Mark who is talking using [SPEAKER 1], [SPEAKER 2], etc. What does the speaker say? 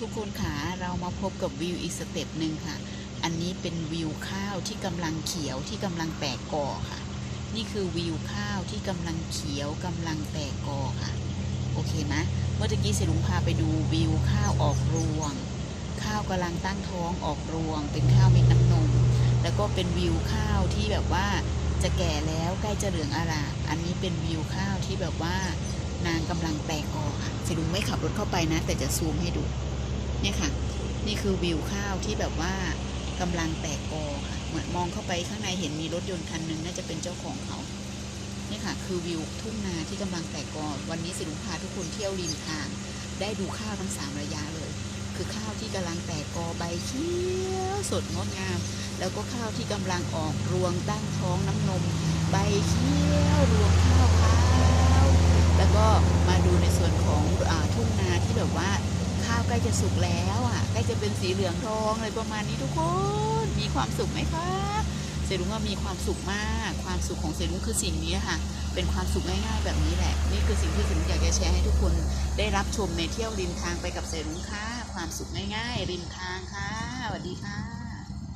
[SPEAKER 1] ทุกคนค่ะเรามาพบกับวิวอีกสเต็ปหนึ่งค่ะ อันนี้เป็นวิวข้าวที่กำลังเขียวที่กำลังแตกกอค่ะ นี่คือวิวข้าวที่กำลังเขียวกำลังแตกกอค่ะ โอเคไหมเมื่อกี้เสลุงพาไปดูวิวข้าวออกรวง ข้าวกำลังตั้งท้องออกรวง เป็นข้าวเม็ดน้ำนม แล้วก็เป็นวิวข้าวที่แบบว่าจะแก่แล้วใกล้จะเหลืองอร่ามอันนี้เป็นวิวข้าวที่แบบว่านางกำลังแตกกอค่ะเสลุงไม่ขับรถเข้าไปนะ แต่จะซูมให้ดู เนี่ยค่ะ นี่คือวิวข้าวที่แบบว่ากำลังแตกกอค่ะ เหมือนมองเข้าไปข้างในเห็นมีรถยนต์คันหนึ่งน่าจะเป็นเจ้าของเขานี่ค่ะ คือวิวทุ่งนาที่กำลังแตกกอ วันนี้สิลุงพาทุกคนเที่ยวริมทาง ได้ดูข้าวทั้งสามระยะเลย คือข้าวที่กำลังแตกกอใบเขียวสดงดงาม แล้วก็ข้าวที่กำลังออกรวงตั้งท้องน้ำนม ใบเขียวรวงข้าวขาวแล้วก็มาดูในส่วนของอาทุ่งนาที่แบบว่า ข้าวใกล้จะสุกแล้วอะใกล้จะเป็นสีเหลืองทองอะไรประมาณนี้ทุกคนมีความสุขไหมคะเซรุงว่ามีความสุขมาก ความสุขของเซรุงคือสิ่งนี้ค่ะ เป็นความสุขง่ายๆแบบนี้แหละ นี่คือสิ่งที่เซรุงอยากจะแชร์ให้ทุกคนได้รับชมในเที่ยวริมทางไปกับเซรุงค่ะ ความสุขง่ายๆริมทางค่ะสวัสดีค่ะ